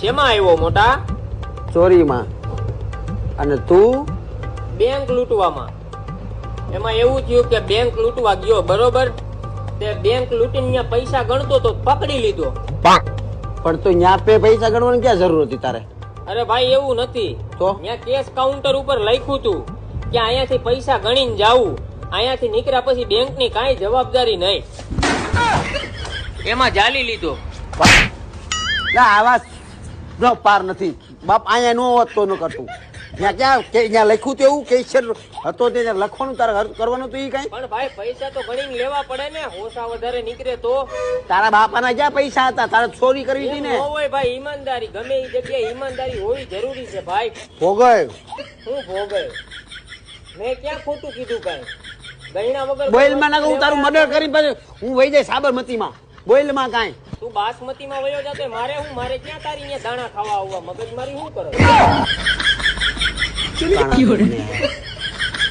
શેમાં આવ્યો મોટા? ચોરીમાં. અને તું? બેંક લૂંટવામાં. એમાં એવું થયું કે બેંક લૂંટવા ગયો બરોબર? તે બેંક લૂંટીને પૈસા ગણતો તો પકડી લીધો. પણ તું ન્યા પે પૈસા ગણવાની ક્યાં જરૂર હતી તારે? અરે ભાઈ એવું નથી. તો? ત્યાં કેસ કાઉન્ટર ઉપર લખ્યું તું કે અહીંયાથી પૈસા ગણીને જાવું અહીંયાથી નીકળ્યા પછી બેંકની કાંઈ જવાબદારી નહીં. એમાં જાલી લીધો. આવા જો પાર નથી. બાપ અહીંયા ન હોત તો ન કરતું. ત્યાં ક્યાં કે ત્યાં લખ્યું તો એવું કે છે હતો તે લખવાનું તારે કરવાનું તો એ કઈ? પણ ભાઈ પૈસા તો ભણીને લેવા પડે ને. હોશા વધારે નીકળે તો. તારા બાપાના જ્યાં પૈસા હતા? તારે ચોરી કરવી હતી ને? ન હોય ભાઈ ઈમાનદારી. ગમે એ જગ્યાએ ઈમાનદારી હોવી જરૂરી છે ભાઈ. ભોગય હું ભોગવે? મેં ક્યાં ખોટું કીધું કઈ? ગયણા વગર બોઈલમાં ના હું તારું મર્ડર કરી પછી હું વહી જાય સાબરમતીમાં. બોઈલમાં કાંઈ? તું બાસમતીમાં વયો જતો મારે હું મારે ક્યાં તારી અહીંયા દાણા ખાવા આવવા? મગજ મારી શું કરો.